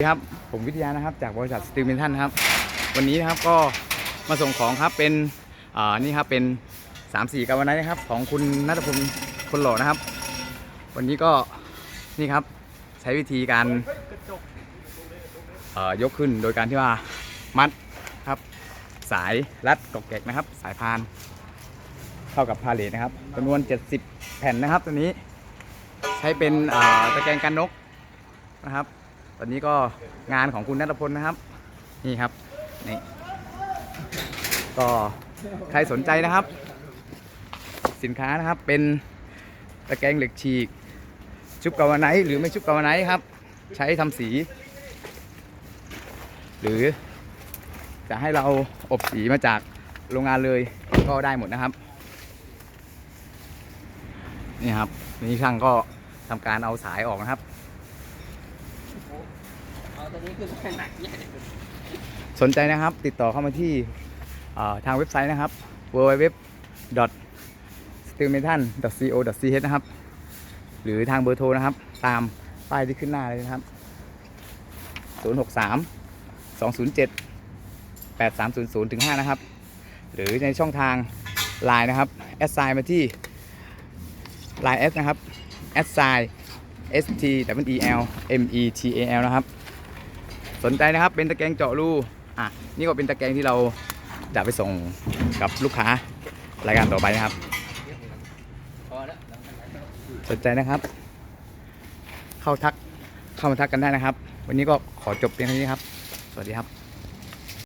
สวัสดีครับผมวิทยานะครับจากบริษัทสตีลเมนทันครับ วันนี้นะครับก็มาส่งของครับเป็นอ่านี่ครับเป็น 3 4กาวไนท์นะครับของคุณนัทพงศ์คนหล่อนะครับ วันนี้ก็นี่ครับใช้วิธีการเอ่อยกขึ้นโดยการที่ว่ามัดครับ สายรัดกอกแกกนะครับ สายพานเข้ากับพาเลทนะครับจำนวน 70 แผ่นนะครับตัวนี้ใช้เป็นอ่าตะแกรงกันนกนะครับ ตอนนี้ก็งานของคุณนัทพลนะครับ นี่ครับนี่ก็ใครสนใจนะครับ สินค้านะครับเป็นตะแกรงเหล็กฉีก ชุบกาวไนท์หรือไม่ชุบกาวไนท์ครับ ใช้ทำสี หรือจะให้เราอบสีมาจากโรงงานเลยก็ได้หมดนะครับ นี่ครับนี่ช่างก็ทำการเอาสายออกนะครับ เอตัวนี้คือหนักใหญ่สนใจนะครับติดต่อเข้ามาที่ทางเว็บไซต์นะครับ www stillmetal co ch นะครับ หรือทางเบอร์โทรนะครับ ตามป้ายที่ขึ้นหน้าเลยนะครับ 063 207 8300ถึง5นะครับ หรือในช่องทาง Line นะครับแอดไซน์มาที่ Line S นะครับแอดไซน์ S T W E L M E T A L นะครับ สนใจนะครับเป็นตะแกรงเจาะรูอะนี่ก็เป็นตะแกรงที่เราจะไปส่งกับลูกค้ารายการต่อไปนะครับสนใจนะครับ เข้าทักเข้ามาทักกันได้นะครับ วันนี้ก็ขอจบเพียงเท่านี้ครับ สวัสดีครับ